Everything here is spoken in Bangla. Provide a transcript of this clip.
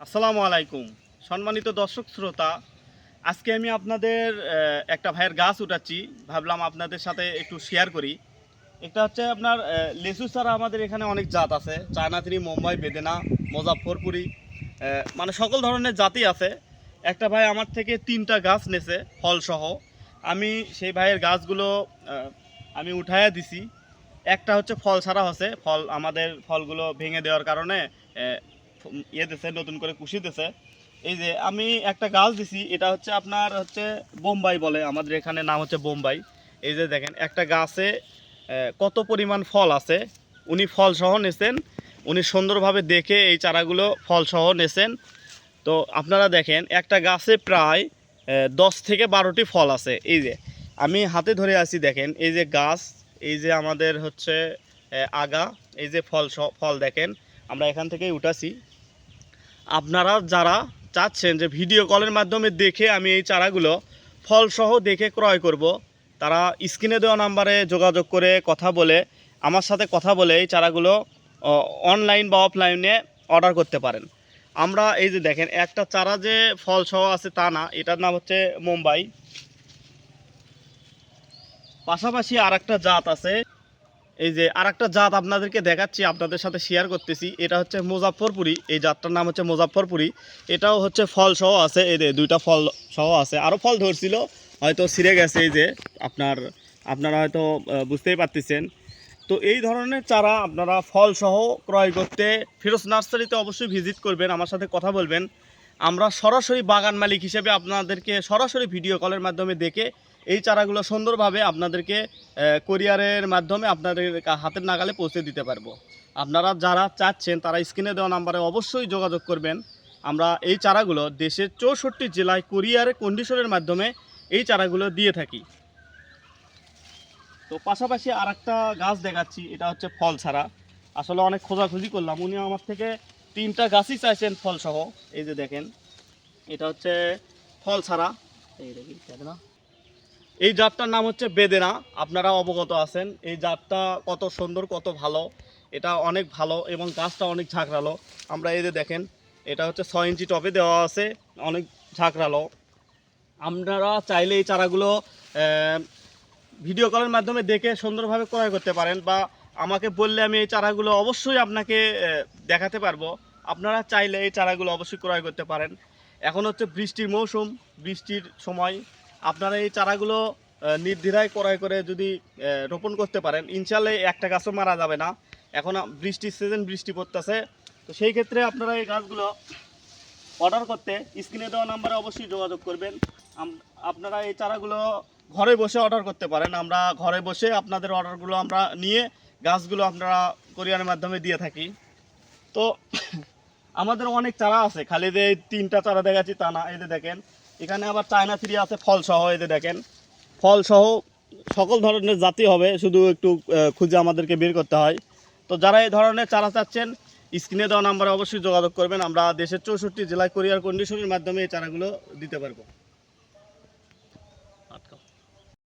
আসসালামু আলাইকুম। সম্মানিত দর্শক শ্রোতা, আজকে আমি আপনাদের একটা ভাইয়ের গাছ উঠাচ্ছি। ভাবলাম আপনাদের সাথে একটু শেয়ার করি। এটা হচ্ছে আপনার লেসু ছাড়া আমাদের এখানে অনেক জাত আছে। চায়নাথিরি, মুম্বাই, বেদেনা মুজাফরপুরি মানে সকল ধরনের জাতি আছে। একটা ভাই আমার থেকে তিনটা গাছ নেছে, ফলসহ। আমি সেই ভাইয়ের গাছগুলো আমি উঠাইয়া দিছি। একটা হচ্ছে ফল ছাড়া আছে ফল আমাদের ফলগুলো ভেঙে দেওয়ার কারণে ইয়ে দিছে নতুন করে কুশি দিছে এই যে আমি একটা গাছ দিছি, এটা হচ্ছে আপনার হচ্ছে বোম্বাই বলে, আমাদের এখানে নাম হচ্ছে বোম্বাই। এই যে দেখেন, একটা গাছে কত পরিমাণ ফল আছে, উনি ফল সহ নেছেন, উনি সুন্দরভাবে দেখে এই চারাগুলো ফল সহ নেছেন। তো আপনারা দেখেন, একটা গাছে প্রায় দশ থেকে বারোটি ফল আছে। এই যে, আমি হাতে ধরে আছি, দেখেন, এই যে গাছ, এই যে আমাদের হচ্ছে আগা, এই যে ফল ফল দেখেন, আমরা এখান থেকেই উঠাছি। আপনারা যারা চাচ্ছেন যে ভিডিও কলের মাধ্যমে দেখে আমি এই চারাগুলো ফলসহ দেখে ক্রয় করব, তারা স্ক্রিনে দেওয়া নাম্বারে যোগাযোগ করে কথা বলে, আমার সাথে কথা বলে এই চারাগুলো অনলাইন বা অফলাইনে অর্ডার করতে পারেন। আমরা এই যে দেখেন, একটা চারা যে ফলসহ আছে তা না, এটার নাম হচ্ছে মুম্বাই। পাশাপাশি আর একটা জাত আছে এই যে আর একটা জাত আপনাদেরকে দেখাচ্ছি, আপনাদের সাথে শেয়ার করতেছি। এটা হচ্ছে মুজাফরপুরি এই জাতটার নাম হচ্ছে মুজাফরপুরি এটাও হচ্ছে ফল সহ আছে। এই যে দুইটা ফল সহ আছে। আরও ফল ধরছিল, হয়তো ছিঁড়ে গেছে এই যে আপনার, আপনারা হয়তো বুঝতেই পারতেছেন। তো এই ধরনের চারা আপনারা ফল সহ ক্রয় করতে ফিরোজ নার্সারিতে অবশ্যই ভিজিট করবেন, আমার সাথে কথা বলবেন। আমরা সরাসরি বাগান মালিক হিসেবে আপনাদেরকে সরাসরি ভিডিও কলের মাধ্যমে দেখে এই চারাগুলো সুন্দরভাবে আপনাদেরকে কোরিয়ারের মাধ্যমে আপনাদের হাতের নাগালে পৌঁছে দিতে পারব। আপনারা যারা চাচ্ছেন তারা স্ক্রিনে দেওয়া নাম্বারে অবশ্যই যোগাযোগ করবেন। আমরা এই চারাগুলো দেশের চৌষট্টি জেলায় কোরিয়ারে কন্ডিশনের মাধ্যমে এই চারাগুলো দিয়ে থাকি। তো পাশাপাশি আর একটা গাছ দেখাচ্ছি, এটা হচ্ছে ফল ছাড়া। আসলে অনেক খোঁজাখুঁজি করলাম। উনি আমার থেকে তিনটা গাছই চাইছেন ফল সহ এই যে দেখেন। এটা হচ্ছে ফল ছাড়া। এই দেখি না। এই জাতটার নাম হচ্ছে বেদেনা। আপনারা অবগত আছেন, এই জাতটা কত সুন্দর, কত ভালো। এটা অনেক ভালো এবং গাছটা অনেক ঝাঁকড়ালো। আমরা এই যে দেখেন, এটা হচ্ছে ছয় ইঞ্চি টবে দেওয়া আছে, অনেক ঝাঁকড়ালো। আপনারা চাইলে এই চারাগুলো ভিডিও কলের মাধ্যমে দেখে সুন্দরভাবে ক্রয় করতে পারেন বা আমাকে বললে আমি এই চারাগুলো অবশ্যই আপনাকে দেখাতে পারব। আপনারা চাইলে এই চারাগুলো অবশ্যই ক্রয় করতে পারেন। এখন হচ্ছে বৃষ্টির মৌসুম, বৃষ্টির সময়। আপনারা এই চারাগুলো নির্দ্বিধায় ক্রয় করে যদি রোপণ করতে পারেন ইনশাল্লাহ একটা গাছও মারা যাবে না। এখন বৃষ্টির সিজন বৃষ্টি পড়তেছে। তো সেই ক্ষেত্রে আপনারা এই গাছগুলো অর্ডার করতে স্ক্রিনে দেওয়া নাম্বারে অবশ্যই যোগাযোগ করবেন। আপনারা এই চারাগুলো ঘরে বসে অর্ডার করতে পারেন। আমরা ঘরে বসে আপনাদের অর্ডারগুলো আমরা নিয়ে গাছগুলো আপনারা কোরিয়ানের মাধ্যমে দিয়ে থাকি। তো আমাদের অনেক চারা আছে, খালি যে তিনটা চারা দেখাচ্ছি তা না যে দেখেন। এখানে আবার চায়না থ্রি আছে ফল সহ এই দেখেন। ফল সহ সকল ধরনের জাতি হবে, শুধু একটু খুঁজে আমাদেরকে বের করতে হয়। তো যারা এই ধরনের চারা চাচ্ছেন, স্ক্রিনে দেওয়া নাম্বারে অবশ্যই যোগাযোগ করবেন। আমরা দেশের চৌষট্টি জেলায় কোরিয়ার কন্ডিশনের মাধ্যমে এই চারাগুলো দিতে পারব।